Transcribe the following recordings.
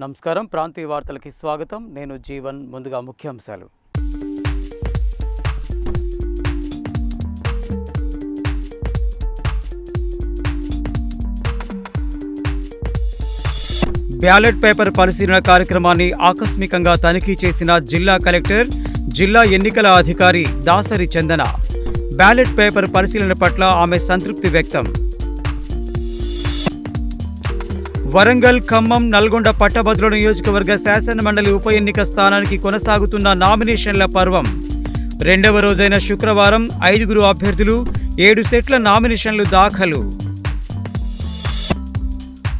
నమస్కారం. ప్రాంతీయ వార్తలకి స్వాగతం. నేను జీవన్ ముందుగా ముఖ్యాంశాలు. బ్యాలెట్ పేపర్ పరిశీలన కార్యక్రమాన్ని ఆకస్మికంగా తనిఖీ చేసిన జిల్లా కలెక్టర్ జిల్లా ఎన్నికల అధికారి దాసరి చందన. బ్యాలెట్ పేపర్ పరిశీలన పట్ల ఆమె సంతృప్తి వ్యక్తం. వరంగల్ ఖమ్మం నల్గొండ పట్టభద్రుల నియోజకవర్గ శాసన మండలి ఉప ఎన్నిక స్థానానికి కొనసాగుతున్న నామినేషన్ల పర్వం. రెండవ రోజైన శుక్రవారం ఐదుగురు అభ్యర్థులు ఏడు సెట్ల నామినేషన్లు దాఖలు.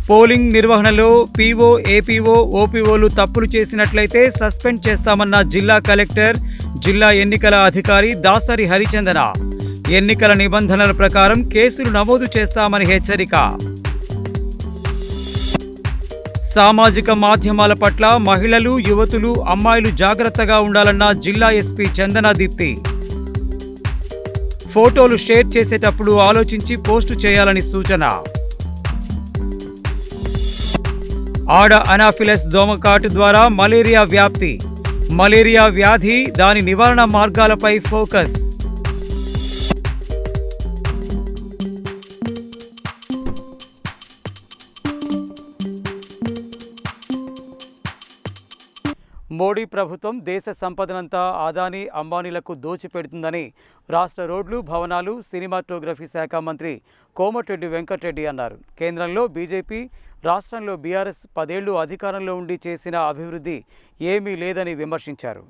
పోలింగ్ నిర్వహణలో పీఓ ఏపీఓ ఓపీఓలు తప్పులు చేసినట్లయితే సస్పెండ్ చేస్తామన్న జిల్లా కలెక్టర్ జిల్లా ఎన్నికల అధికారి దాసరి హరిచందన. ఎన్నికల నిబంధనల ప్రకారం కేసులు నమోదు చేస్తామని హెచ్చరిక. సామాజిక మాధ్యమాల పట్ల మహిళలు యువతులు అమ్మాయిలు జాగ్రత్తగా ఉండాలన్న జిల్లా ఎస్పీ చందనా దీప్తి ఫోటోలు షేర్ చేసేటప్పుడు ఆలోచించి పోస్టు చేయాలని సూచన. ఆడ అనాఫిలస్ దోమకాటు ద్వారా మలేరియా వ్యాప్తి. మలేరియా వ్యాధి దాని నివారణ మార్గాలపై ఫోకస్. మోడీ ప్రభుత్వం దేశ సంపదనంతా ఆదానీ అంబానీలకు దోచిపెడుతుందని రాష్ట్ర రోడ్లు భవనాలు సినిమాటోగ్రఫీ శాఖ మంత్రి కోమటిరెడ్డి వెంకటరెడ్డి అన్నారు. కేంద్రంలో బీజేపీ రాష్ట్రంలో బీఆర్ఎస్ పదేళ్ళు అధికారంలో ఉండి చేసిన అభివృద్ధి ఏమీ లేదని విమర్శించారు.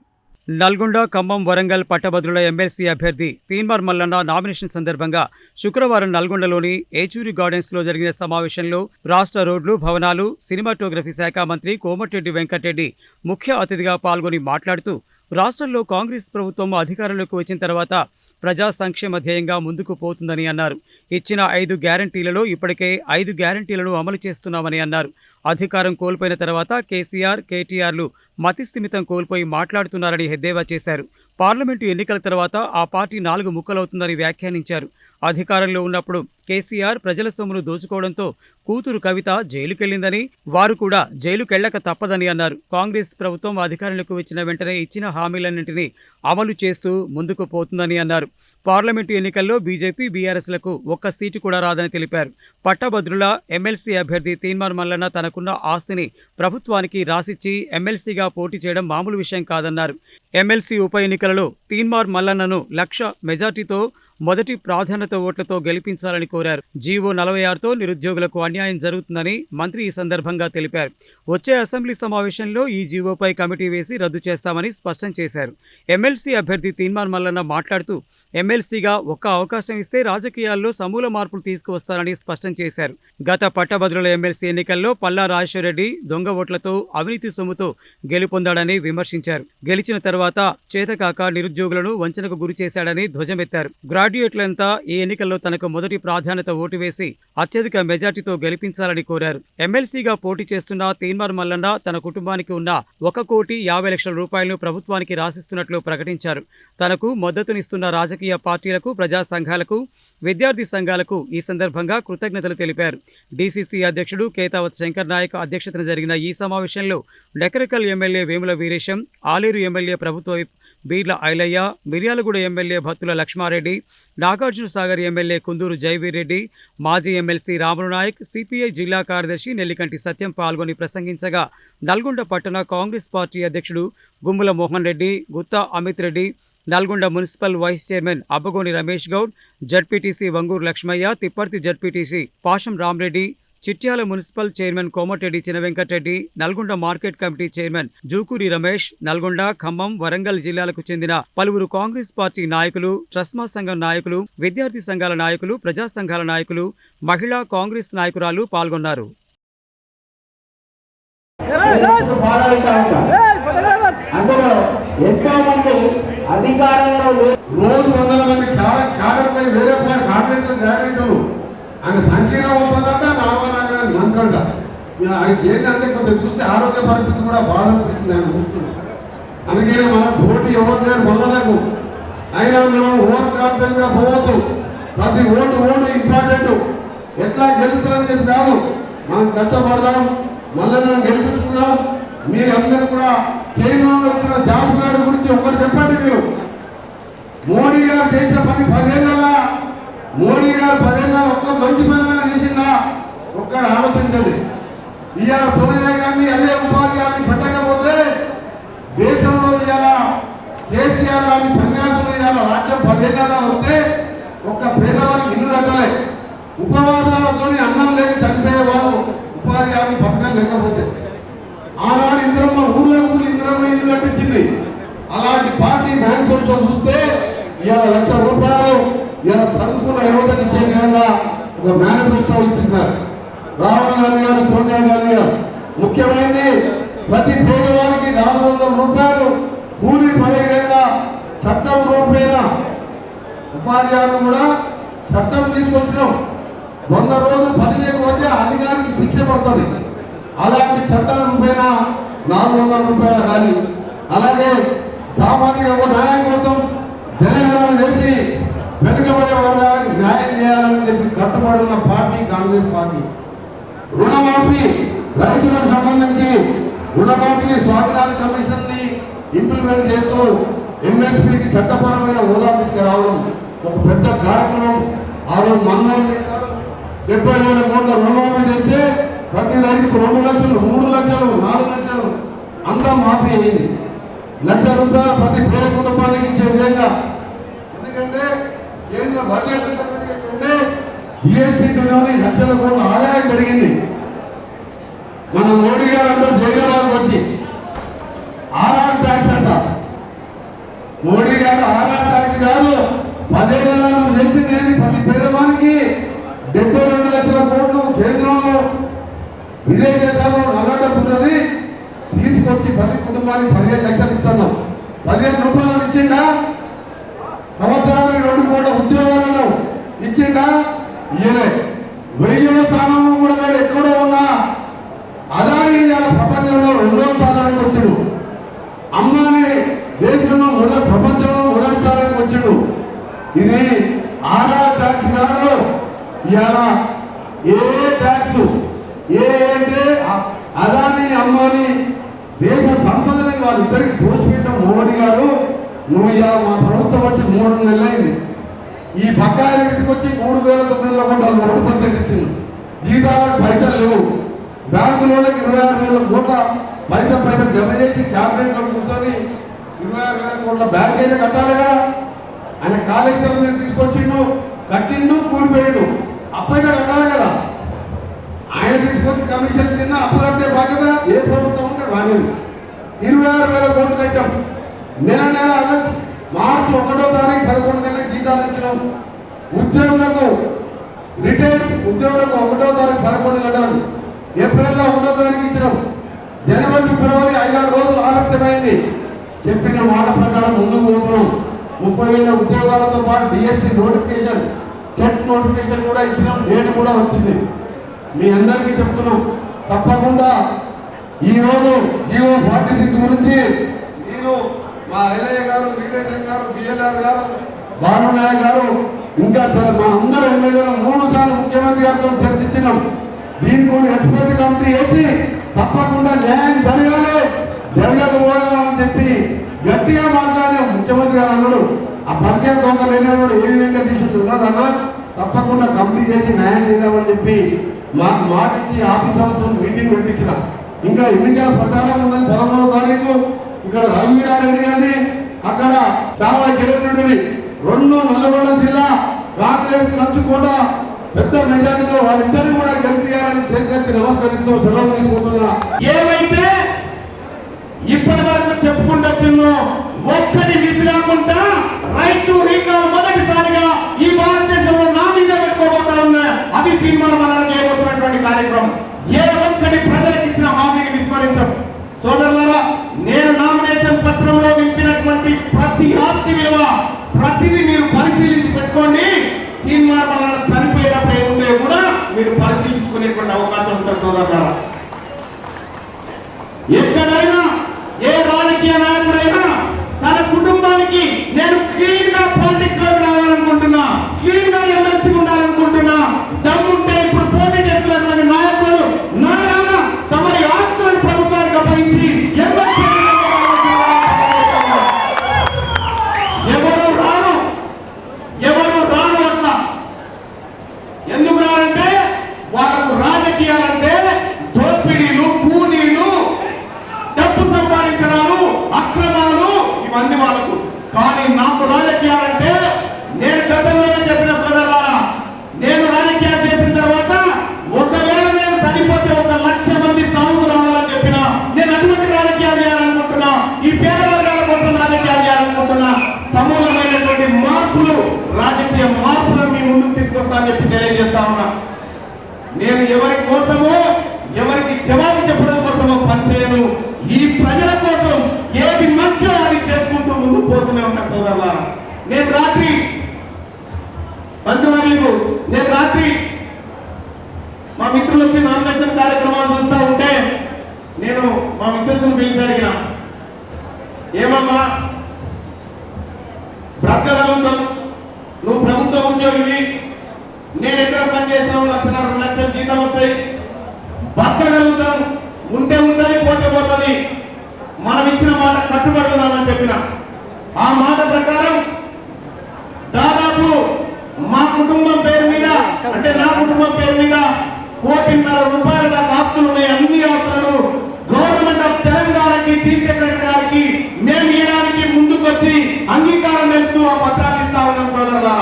నల్గొండ ఖమ్మం వరంగల్ పట్టభద్రుల ఎమ్మెల్సీ అభ్యర్థి తీన్మార్ మల్లన్న నామినేషన్ సందర్భంగా శుక్రవారం నల్గొండలోని ఏచూరి గార్డెన్స్లో జరిగిన సమావేశంలో రాష్ట్ర రోడ్లు భవనాలు సినిమాటోగ్రఫీ శాఖ మంత్రి కోమటిరెడ్డి వెంకటరెడ్డి ముఖ్య అతిథిగా పాల్గొని మాట్లాడుతూ రాష్ట్రంలో కాంగ్రెస్ ప్రభుత్వం అధికారంలోకి వచ్చిన తర్వాత ప్రజా సంక్షేమ ధ్యేయంగా ముందుకు పోతుందని అన్నారు. ఇచ్చిన ఐదు గ్యారంటీలలో ఇప్పటికే ఐదు గ్యారంటీలను అమలు చేస్తున్నామని అన్నారు. అధికారం కోల్పోయిన తర్వాత కేసీఆర్ కేటీఆర్లు మతిస్థిమితం కోల్పోయి మాట్లాడుతున్నారని ఎద్దేవా చేశారు. పార్లమెంటు ఎన్నికల తర్వాత ఆ పార్టీ నాలుగు ముక్కలవుతుందని వ్యాఖ్యానించారు. అధికారంలో ఉన్నప్పుడు కేసీఆర్ ప్రజల సొమ్మును దోచుకోవడంతో కూతురు కవిత జైలుకెళ్ళిందని వారు కూడా జైలుకెళ్ళక తప్పదని అన్నారు. కాంగ్రెస్ ప్రభుత్వం అధికారంలోకి వచ్చిన వెంటనే ఇచ్చిన హామీలన్నింటినీ అమలు చేస్తూ ముందుకు పోతుందని అన్నారు. పార్లమెంటు ఎన్నికల్లో బీజేపీ బీఆర్ఎస్లకు ఒక్క సీటు కూడా రాదని తెలిపారు. పట్టభద్రుల ఎమ్మెల్సీ అభ్యర్థి తీన్మార్ మల్లన్న తనకున్న ఆస్తిని ప్రభుత్వానికి రాసిచ్చి ఎమ్మెల్సీగా పోటీ చేయడం మామూలు విషయం కాదన్నారు. ఎమ్మెల్సీ ఉప ఎన్నికలలో తీన్మార్ మల్లన్నను లక్ష మెజార్టీతో మొదటి ప్రాధాన్యత ఓట్లతో గెలిపించాలని కోరారు. జీవో నలభై ఆరుతో నిరుద్యోగులకు అన్యాయం జరుగుతుందని మంత్రి ఈ సందర్భంగా తెలిపారు. వచ్చే అసెంబ్లీ సమావేశంలో ఈ జీవోపై కమిటీ వేసి రద్దు చేస్తామని స్పష్టం చేశారు. ఎమ్మెల్సీ అభ్యర్థి తీన్మాన్ మల్లన్న మాట్లాడుతూ ఎమ్మెల్సీగా ఒక్క అవకాశం ఇస్తే రాజకీయాల్లో సమూల మార్పులు తీసుకువస్తారని స్పష్టం చేశారు. గత పట్టభద్రుల ఎమ్మెల్సీ ఎన్నికల్లో పల్లా రాజశేఖరరెడ్డి దొంగ ఓట్లతో అవినీతి సొమ్ముతో గెలుపొందాడని విమర్శించారు. గెలిచిన తర్వాత చేతకాక నిరుద్యోగులను వంచనకు గురి చేశాడని ధ్వజమెత్తారు. గ్రాడ్యుయేట్లంతా ఈ ఎన్నికల్లో తనకు మొదటి ప్రాధాన్యత ఓటు వేసి అత్యధిక మెజార్టీతో గెలిపించాలని కోరారు. ఎమ్మెల్సీగా పోటీ చేస్తున్న తీన్మార్ మల్లన్న తన కుటుంబానికి ఉన్న ఒక కోటి యాభై లక్షల రూపాయలను ప్రభుత్వానికి రాసిస్తున్నట్లు ప్రకటించారు. తనకు మద్దతునిస్తున్న రాజకీయ పార్టీలకు ప్రజా సంఘాలకు విద్యార్థి సంఘాలకు ఈ సందర్భంగా కృతజ్ఞతలు తెలిపారు. డీసీసీ అధ్యక్షుడు కేతావత్ శంకర్ నాయక్ అధ్యక్షతన జరిగిన ఈ సమావేశంలో డెకరకల్ ఎమ్మెల్యే వేముల వీరేశం ఆలేరు ఎమ్మెల్యే ప్రభుత్వ బీర్ల ఐలయ్య మిర్యాలగూడ ఎమ్మెల్యే భత్తుల లక్ష్మారెడ్డి నాగార్జున సాగర్ ఎమ్మెల్యే కుందూరు జైవీరెడ్డి మాజీ ఎమ్మెల్సీ రాములు నాయక్ సిపిఐ జిల్లా కార్యదర్శి నెల్లికంటి సత్యం పాల్గొని ప్రసంగించగా నల్గొండ పట్టణ కాంగ్రెస్ పార్టీ అధ్యక్షుడు Gummula Mohan Reddy Guttha Amit Reddy Nalgonda municipal vice chairman Abbagoni Ramesh Goud ZPTC Vanguru Lakshmaiah Tipparthi ZPTC Pasham Ram Reddy Chityala municipal chairman Komatireddy China Venkat Reddy Nalgonda market committee chairman Jukuri Ramesh Nalgonda Khammam Warangal జిల్లాలకు చెందిన పలువురు Congress party నాయకులు ట్రస్మా సంఘం నాయకులు విద్యార్థి సంఘాల నాయకులు ప్రజా సంఘాల నాయకులు మహిళా కాంగ్రెస్ నాయకురాలు పాల్గొన్నారు. అధికారంలో రోజు వందల మంది వేరే కాంగ్రెస్ ఆయన సంకీర్ణ ఏంటంటే కొంచెం చూస్తే ఆరోగ్య పరిస్థితి కూడా బాగా అనిపిస్తుంది ఆయన అందుకే మన పోటీ ఎవరు నేను మొదలకు అయినా మనం ఓవర్ కాన్ఫిడెంట్గా పోవద్దు. ప్రతి ఓటు ఓటు ఇంపార్టెంట్. ఎట్లా గెలుస్తుందని చెప్పి కాదు. మనం కష్టపడదాం మళ్ళీ మనం గెలుపుతున్నాం మీరందరూ కూడా కేంద్రంలో వచ్చిన జాబ్ కార్డు గురించి ఒకటి చెప్పండి మీరు. మోడీ గారు చేసిన పని పదేళ్ళ మోడీ గారు పదేళ్ళ ఒక్క మంచి పని ఇవాళ సోనియా గాంధీ అదే ఉపాధి హామీ పెట్టకపోతే దేశంలో ఇవాళ కేసీఆర్ లాంటి సన్యాసులు ఇవాళ రాజ్యం పదేళ్ళగా వస్తే ఒక్క పేదవారికి ఇల్లు కట్టలే. ఉపవాసాలతో అన్నం లేక చనిపోయే వాళ్ళు ఉపాధి హామీ పథకం లేకపోతే. ఆనాడు ఇంద్రమ్మ ఊర్లో ఊళ్ళు ఇంద్రమ్మ ఇల్లు కట్టించింది. అలాంటి పార్టీ మేనిఫెస్టో చూస్తే ఇవాళ లక్ష రూపాయలు ఇలా చదువుకున్న యువతకి ఇచ్చే విధంగా ఒక మేనిఫెస్టో ఇచ్చిన్నారు రాహుల్ గాంధీ గారు సోనియా గాంధీ గారు ముఖ్యమైనది ప్రతి పేదవాడికి నాలుగు వందల రూపాయలు కూలీ పడే విధంగా చట్టం రూపేణ ఉపాధ్యాయులు కూడా చట్టం తీసుకొచ్చినాం వంద రోజులు పని లేకపోతే అధికారికి శిక్ష పడుతుంది. అలాంటి చట్టాల రూపేణ నాలుగు వందల రూపాయలు కానీ అలాగే సామాజిక న్యాయం కోసం జనగణన చేసి వెనుకబడే వర్గాలకు న్యాయం చేయాలని చెప్పి కట్టుబడి ఉన్న పార్టీ కాంగ్రెస్ పార్టీ. రుణమాఫీ రైతులకు సంబంధించి రుణమాఫీ స్వామినాథన్ కమిషన్ని ఇంప్లిమెంట్ చేస్తూ ఎంఎస్పీకి చట్టపరమైన హోదా తీసుకురావడం ఒక పెద్ద కార్యక్రమం. ఆ రోజు మన్మోహన్ డెబ్బై వేల కోట్ల రుణమాఫీ చేస్తే ప్రతి రైతుకు రెండు లక్షలు మూడు లక్షలు నాలుగు లక్షలు అంతా మాఫీ అయింది. లక్ష రూపాయలు ప్రతి పేద కుటుంబానికి ఇచ్చే విధంగా. ఎందుకంటే కేంద్ర బడ్జెట్ జిఎస్టీలోని లక్షల కోట్ల ఆదాయం పెరిగింది. మన మోడీ గారు అందరూ జైలవాళ్ళకి వచ్చి ఆర్ఆర్ ట్యాక్స్ అంట. మోడీ గారు ఆర్ఆర్ ట్యాక్స్ కాదు పదేళ్ళ నువ్వు చేసింది ఏంటి ప్రతి పేదవానికి డెబ్బై రెండు లక్షల కోట్లు కేంద్రంలో విదేశాల్లో నల్ల తీసుకొచ్చి ప్రతి కుటుంబానికి పదిహేను లక్షలు ఇస్తున్నాం పదిహేను రూపాయలు ఇచ్చిండా? సంవత్సరానికి రెండు కోట్ల ఉద్యోగాలు ఇచ్చిండా? ఈయనే వెయ్యిన స్థానంలో కూడా లేడు ఎక్కడో ఉన్నా. అదాని ఇవాళ ప్రపంచంలో రెండో స్థానానికి వచ్చాడు. అమ్మాని దేశంలో మొదటి ప్రపంచంలో మొదటి స్థానానికి వచ్చాడు. ఇది ఆర్ఆర్ ట్యాక్స్ కాదు. ఇవాళ ఏ ట్యాక్స్ ఏ అంటే అదాని అమ్మాని దేశ సంపదని వారిద్దరికి దోచిపెట్టడం మోడీ గారు నువ్వు ఇవాళ మా ప్రభుత్వం వచ్చి మూడు నెలలైంది. ఈ బకాయిలు తీసుకొచ్చి మూడు వేల తొమ్మిది వందల కోట్ల రోడ్డు పర్సెంట్ జీతాలకు పైసలు లేవు. బ్యాంకులోకి ఇరవై ఆరు వేల కోట్ల పైస పైస జమ చేసి క్యాబినెట్లో కూర్చొని ఇరవై ఆరు వేల కోట్ల బ్యాంక్ అయితే కట్టాలి కదా. ఆయన కాళేశ్వరం మీద తీసుకొచ్చిండు కట్టిండు కూలిపోయిండు. అప్పైతే కట్టాలి కదా. ఆయన తీసుకొచ్చి కమిషన్ తిన్న అప్పులంటే బాధ్యత ఏ ప్రభుత్వం ఉంటే రాలేదు ఇరవై ఆరు వేల కోట్లు కట్టాం. నెల నెల ఆగస్టు మార్చి ఒకటో తారీఖు జీతాలు ఇచ్చినాం ఉద్యోగులకు రిటైర్డ్ ఉద్యోగులకు ఒకటో తారీఖు పదకొండు గంటలు. ఏప్రిల్లో ఒకటో తారీఖు ఇచ్చినాం. జనవరి ఫిబ్రవరి ఐదారు రోజులు ఆలస్యమైంది. చెప్పిన మాట ప్రకారం ముందుకు పోతున్నాం. ముప్పై వేల ఉద్యోగాలతో పాటు డిఎస్సి నోటిఫికేషన్ టెట్ నోటిఫికేషన్ కూడా ఇచ్చినాం. డేట్ కూడా వచ్చింది. మీ అందరికీ చెప్తున్నాం. తప్పకుండా ఈ రోజు జియో ఫార్టీ సిక్స్ గురించి నేను మా ఎల్ఐ గారు వీరేంద్ర గారు బిఎల్ఆర్ గారు భానునాయక్ గారు ఇంకా చాలా మా అందరూ ఎమ్మెల్యేలు మూడు సార్లు ముఖ్యమంత్రి గారితో చర్చించినాం. దీని కూడా ఎక్స్పర్ట్ కమిటీ వేసి తప్పకుండా న్యాయం జరగాలి జరగకపోయామని చెప్పి గట్టిగా మాట్లాడే ముఖ్యమంత్రి గారు అన్నాడు. ఆ పరిచయ దొంగ లేనివాడు ఏ విధంగా తీసుకుంటుందో అన్న తప్పకుండా కమిటీ చేసి న్యాయం చేద్దామని చెప్పి మాకు మాట ఇచ్చి ఆఫీసర్లతో మీటింగ్ పెట్టించిన. ఇంకా ఎన్నికల ప్రచారం ఉన్నది పదమూడవ తారీఖు. ఇక్కడ రఘువీరారెడ్డి గారిని అక్కడ చాలా కిరణ్ రెడ్డిని రెండు నల్లగొండ జిల్లా కాంగ్రెస్ కూడా పెద్ద మెజార్టీతో వాళ్ళిద్దరిని కూడా గెలిపియాలని చేతి నమస్కరిస్తూ సెలవు తీసుకుంటున్నా. ఏమైతే ఇప్పటి వరకు చెప్పుకుంటూ వచ్చిందో ఒక్కటి మిస్ రాకుండా రైట్ టు రీకాల్ మొదటిసారిగా ఈ భారతదేశంలో నా మీద పెట్టుకోబోతా ఉన్న అది తీర్మానం అన్నది చేయబోతున్నటువంటి కార్యక్రమం. ఏ ఒక్కటి ప్రజలకు ఇచ్చిన హామీని విస్మరించం. సోదరులారా నేను నామినేషన్ పత్రంలో నింపినటువంటి ప్రతి ఆస్తి విలువ ప్రతిదీ మీరు పరిశీలించి పెట్టుకోండి. తీర్మానం అన్న చనిపోయేటప్పుడు ఏముండే కూడా మీరు పరిశీలించుకునేటువంటి అవకాశం ఉంటుంది సోదరులారా ఎక్కడైనా ఏ రాజకీయ నాయకుడైనా తన కుటుంబానికి నేను క్లీన్గా పాలిటిక్స్లోకి రావాలనుకుంటున్నా క్లీన్గా ఎమ్మెల్సీ ఉండాలనుకుంటున్నా దమ్ముంటే ఇప్పుడు పోటీ చేస్తున్నటువంటి నాయకులు నారాగా తమరి ఆస్తులను ప్రభుత్వానికి అప్పగించి ఎమ్మెల్సీ ఈ ప్రజల కోసం ఏది మంచో అది చేసుకుంటూ ముందు పోతూనే ఉంటా సోదరులారా నేను రాత్రి మంత్రివర్యులకు నేను రాత్రి మా మిత్రులు వచ్చి నామినేషన్ కార్యక్రమాలు చూస్తూ ఉంటే నేను మా మిస్సెస్ను పిలిచి అడిగిన ఏమమ్మా బ్రతకగలుగుతాం నువ్వు ప్రభుత్వ ఉద్యోగివి నేను ఎక్కడ పని చేసినావు రెండు లక్షలు జీతం వస్తాయి. భర్తగలుగుతాం ఉంటే ఉంటుంది పోతే పోతుంది. మనం ఇచ్చిన మాట కట్టుబడి ఉన్నామని చెప్పిన. ఆ మాట ప్రకారం దాదాపు మా కుటుంబం పేరు మీద అంటే నా కుటుంబం పేరు మీద కోటిన్నర రూపాయల దాకా ఆస్తులు ఉన్నాయి. అన్ని ఆస్తులను గవర్నమెంట్ ఆఫ్ తెలంగాణకి చీఫ్ సెక్రటరీ గారికి మేము ఇవ్వడానికి ముందుకొచ్చి అంగీకారం తెలుపుతూ ఆ పత్రాన్ని ఇస్తా ఉన్నాం సోదరులారా.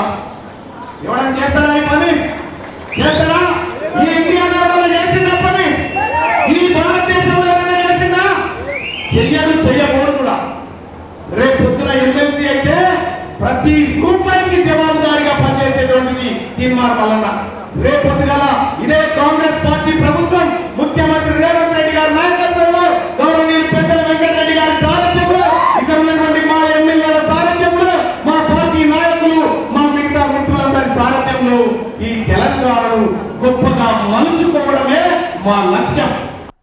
ఎవడని చేస్తాడా ఈ పని? చేస్తాడా? ఈ ఇండియా చేసిందా పని? ఈ భారతదేశంలో ఎవడన్నా చేసిందా? చెయ్యడు చెయ్యకూడదు కూడా. రేపు పొద్దున ఎమ్మెల్సీ అయితే ప్రతి రూపాయికి జవాబుదారిగా పనిచేసేటువంటిది తీర్మానం వలన రేపు పొద్దుగల ఇదే కాంగ్రెస్ పార్టీ ప్రభుత్వం. ముఖ్యమంత్రి రేవంత్ రెడ్డి గారి నాయకత్వంలో గౌరవనీయులు పెద్దల వెంకటరెడ్డి గారి సారథ్యంలో ఇక్కడ ఉన్నటువంటి మా ఎమ్మెల్యేల సారథ్యంలో మా పార్టీ నాయకులు మా మిగతా మిత్రులందరి సారథ్యంలో ఈ తెలంగాణను గొప్పగా మలుచుకోవడమే మా లక్ష్యం.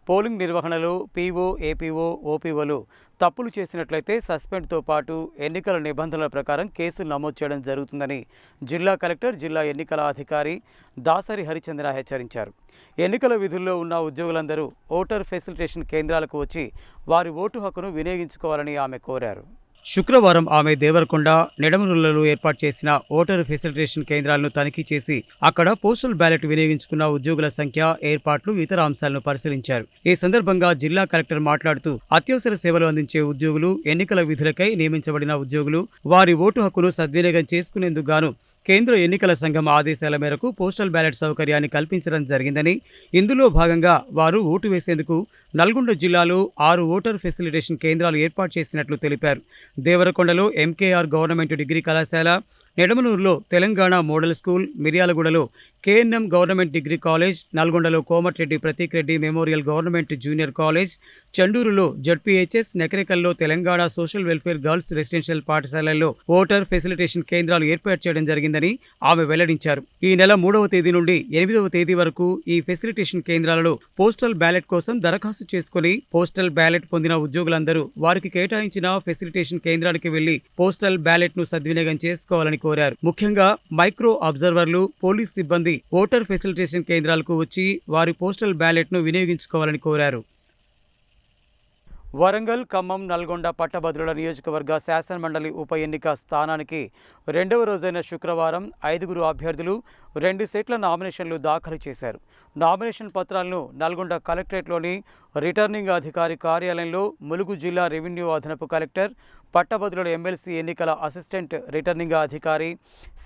పోలింగ్ నిర్వహణలో పీఓ ఏపీఓ ఓపీఓలు తప్పులు చేసినట్లయితే సస్పెండ్తో పాటు ఎన్నికల నిబంధనల ప్రకారం కేసులు నమోదు చేయడం జరుగుతుందని జిల్లా కలెక్టర్ జిల్లా ఎన్నికల అధికారి దాసరి హరిచంద్ర హెచ్చరించారు. ఎన్నికల విధుల్లో ఉన్న ఉద్యోగులందరూ ఓటర్ ఫెసిలిటేషన్ కేంద్రాలకు వచ్చి వారి ఓటు హక్కును వినియోగించుకోవాలని ఆమె కోరారు. శుక్రవారం ఆమె దేవరకొండ నిడమనులలో ఏర్పాటు చేసిన ఓటర్ ఫెసిలిటేషన్ కేంద్రాలను తనిఖీ చేసి అక్కడ పోస్టల్ బ్యాలెట్ వినియోగించుకున్న ఉద్యోగుల సంఖ్య ఏర్పాట్లు ఇతర అంశాలను పరిశీలించారు. ఈ సందర్భంగా జిల్లా కలెక్టర్ మాట్లాడుతూ అత్యవసర సేవలు అందించే ఉద్యోగులు ఎన్నికల విధులకై నియమించబడిన ఉద్యోగులు వారి ఓటు హక్కును సద్వినియోగం చేసుకునేందుకు గాను కేంద్ర ఎన్నికల సంఘం ఆదేశాల మేరకు పోస్టల్ బ్యాలెట్ సౌకర్యాన్ని కల్పించడం జరిగిందని ఇందులో భాగంగా వారు ఓటు వేసేందుకు నల్గొండ జిల్లాలో ఆరు ఓటర్ ఫెసిలిటేషన్ కేంద్రాలు ఏర్పాటు చేసినట్లు తెలిపారు. దేవరకొండలో ఎంకేఆర్ గవర్నమెంట్ డిగ్రీ కళాశాల నెడమనూరులో తెలంగాణ మోడల్ స్కూల్ మిర్యాలగూడలో కేఎన్ఎం గవర్నమెంట్ డిగ్రీ కాలేజ్ నల్గొండలో Komatireddy Prateek Reddy memorial government junior college చండూరులో ZPHS నెకరికల్లో Telangana social welfare girls residential పాఠశాలల్లో ఓటర్ ఫెసిలిటేషన్ కేంద్రాలు ఏర్పాటు చేయడం జరిగిందని ఆమె వెల్లడించారు. ఈ నెల మూడవ తేదీ నుండి ఎనిమిదవ తేదీ వరకు ఈ ఫెసిలిటేషన్ కేంద్రాలలో పోస్టల్ బ్యాలెట్ కోసం దరఖాస్తు చేసుకుని పోస్టల్ బ్యాలెట్ పొందిన ఉద్యోగులందరూ వారికి కేటాయించిన ఫెసిలిటేషన్ కేంద్రానికి వెళ్ళి పోస్టల్ బ్యాలెట్ను సద్వినియోగం చేసుకోవాలని కోరారు. ముఖ్యంగా మైక్రో అబ్జర్వర్లు పోలీస్ సిబ్బంది ఓటర్ ఫెసిలిటేషన్ కేంద్రాలకు వచ్చి వారి పోస్టల్ బ్యాలెట్ను వినియోగించుకోవాలని కోరారు. వరంగల్ ఖమ్మం నల్గొండ పట్టభద్రుల నియోజకవర్గ శాసనమండలి ఉప ఎన్నిక స్థానానికి రెండవ రోజైన శుక్రవారం ఐదుగురు అభ్యర్థులు రెండు సెట్ల నామినేషన్లు దాఖలు చేశారు. నామినేషన్ పత్రాలను నల్గొండ కలెక్టరేట్లోని రిటర్నింగ్ అధికారి కార్యాలయంలో ములుగు జిల్లా రెవెన్యూ అదనపు కలెక్టర్ పట్టభద్రుల ఎమ్మెల్సీ ఎన్నికల అసిస్టెంట్ రిటర్నింగ్ అధికారి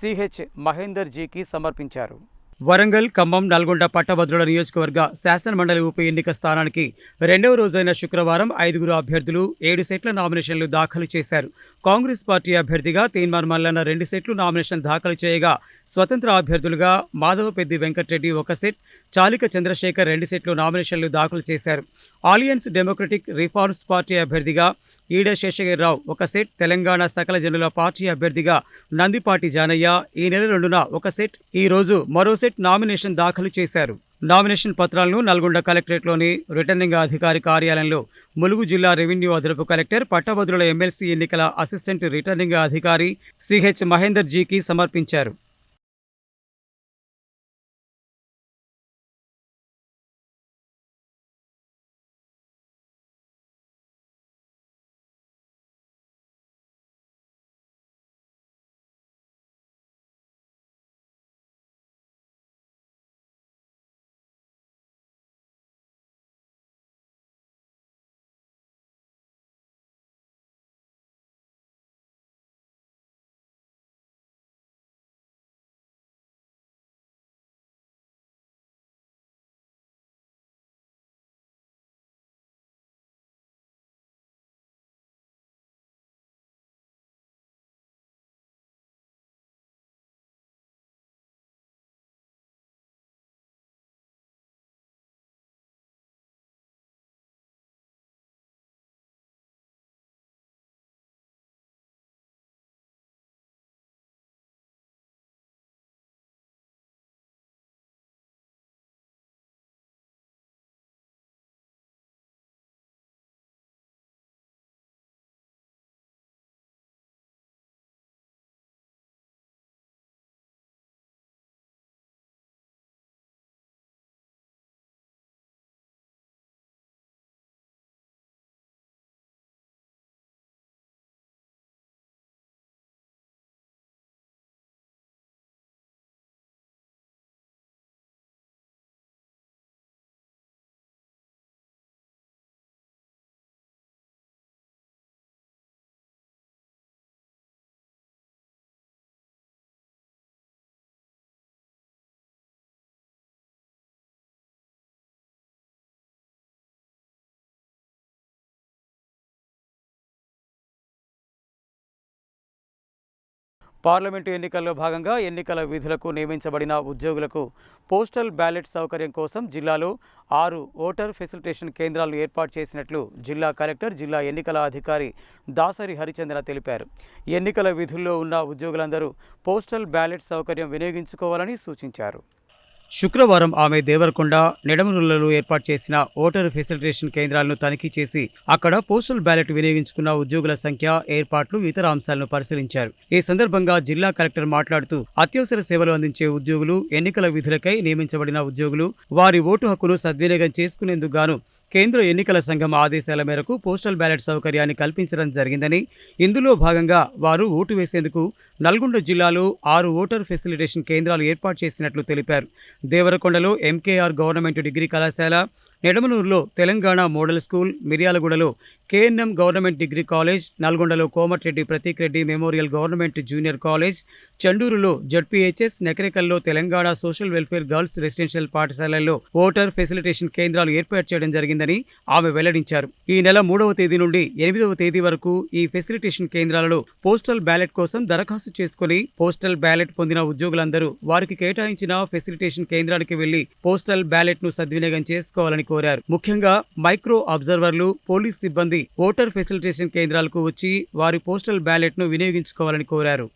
సిహెచ్ మహేందర్ జీకి సమర్పించారు. వరంగల్ ఖమ్మం నల్గొండ పట్టభద్రుల నియోజకవర్గ శాసనమండలి ఉప ఎన్నిక స్థానానికి రెండవ రోజైన శుక్రవారం ఐదుగురు అభ్యర్థులు ఏడు సెట్ల నామినేషన్లు దాఖలు చేశారు. కాంగ్రెస్ పార్టీ అభ్యర్థిగా తీన్మార్ మల్లన్న రెండు సెట్లు నామినేషన్ దాఖలు చేయగా స్వతంత్ర అభ్యర్థులుగా మాధవపెద్ది వెంకటరెడ్డి ఒక సెట్ చాలిక చంద్రశేఖర్ రెండు సెట్లు నామినేషన్లు దాఖలు చేశారు. ఆలియన్స్ డెమోక్రటిక్ రిఫార్మ్స్ పార్టీ అభ్యర్థిగా ఈడ శేషగిరిరావు ఒక సెట్ తెలంగాణ సకల జనుల పార్టీ అభ్యర్థిగా నందిపాటి జానయ్య ఈ నెల రెండున ఒక సెట్ ఈ రోజు మరో సెట్ నామినేషన్ దాఖలు చేశారు. నామినేషన్ పత్రాలను నల్గొండ కలెక్టరేట్లోని రిటర్నింగ్ అధికారి కార్యాలయంలో ములుగు జిల్లా రెవెన్యూ అదనపు కలెక్టర్ పట్టభద్రుల ఎమ్మెల్సీ ఎన్నికల అసిస్టెంట్ రిటర్నింగ్ అధికారి సిహెచ్ మహేందర్ జీకి సమర్పించారు. పార్లమెంటు ఎన్నికల్లో భాగంగా ఎన్నికల విధులకు నియమించబడిన ఉద్యోగులకు పోస్టల్ బ్యాలెట్ సౌకర్యం కోసం జిల్లాలో ఆరు ఓటర్ ఫెసిలిటేషన్ కేంద్రాలను ఏర్పాటు చేసినట్లు జిల్లా కలెక్టర్ జిల్లా ఎన్నికల అధికారి దాసరి హరిచంద్ర తెలిపారు. ఎన్నికల విధుల్లో ఉన్న ఉద్యోగులందరూ పోస్టల్ బ్యాలెట్ సౌకర్యం వినియోగించుకోవాలని సూచించారు. శుక్రవారం ఆమె దేవరకొండ నెడమనులలో ఏర్పాటు చేసిన ఓటర్ ఫెసిలిటేషన్ కేంద్రాలను తనిఖీ చేసి అక్కడ పోస్టల్ బ్యాలెట్ వినియోగించుకున్న ఉద్యోగుల సంఖ్య ఏర్పాట్లు ఇతర అంశాలను పరిశీలించారు. ఈ సందర్భంగా జిల్లా కలెక్టర్ మాట్లాడుతూ అత్యవసర సేవలు అందించే ఉద్యోగులు ఎన్నికల విధులకై నియమించబడిన ఉద్యోగులు వారి ఓటు హక్కును సద్వినియోగం చేసుకునేందుకు గాను కేంద్ర ఎన్నికల సంఘం ఆదేశాల మేరకు పోస్టల్ బ్యాలెట్ సౌకర్యాన్ని కల్పించడం జరిగిందని ఇందులో భాగంగా వారు ఓటు వేసేందుకు నల్గొండ జిల్లాలో ఆరు ఓటర్ ఫెసిలిటేషన్ కేంద్రాలు ఏర్పాటు చేసినట్లు తెలిపారు. దేవరకొండలో ఎంకేఆర్ గవర్నమెంట్ డిగ్రీ కళాశాల నెడమనూరులో తెలంగాణ మోడల్ స్కూల్ మిర్యాలగూడలో కేఎన్ఎం గవర్నమెంట్ డిగ్రీ కాలేజ్ నల్గొండలో Komatireddy Prateek Reddy memorial government junior college చండూరులో ZPHS నెకరికల్లో Telangana social welfare girls residential పాఠశాలల్లో ఓటర్ ఫెసిలిటేషన్ కేంద్రాలు ఏర్పాటు చేయడం జరిగిందని ఆమె వెల్లడించారు. ఈ నెల మూడవ తేదీ నుండి ఎనిమిదవ తేదీ వరకు ఈ ఫెసిలిటేషన్ కేంద్రాలలో పోస్టల్ బ్యాలెట్ కోసం దరఖాస్తు దరఖాస్తు చేసుకుని పోస్టల్ బ్యాలెట్ పొందిన ఉద్యోగులందరూ వారికి కేటాయించిన ఫెసిలిటేషన్ కేంద్రానికి వెళ్ళి పోస్టల్ బ్యాలెట్ను సద్వినియోగం చేసుకోవాలని కోరారు. ముఖ్యంగా మైక్రో అబ్జర్వర్లు పోలీస్ సిబ్బంది ఓటర్ ఫెసిలిటేషన్ కేంద్రాలకు వచ్చి వారి పోస్టల్ బ్యాలెట్ను వినియోగించుకోవాలని కోరారు.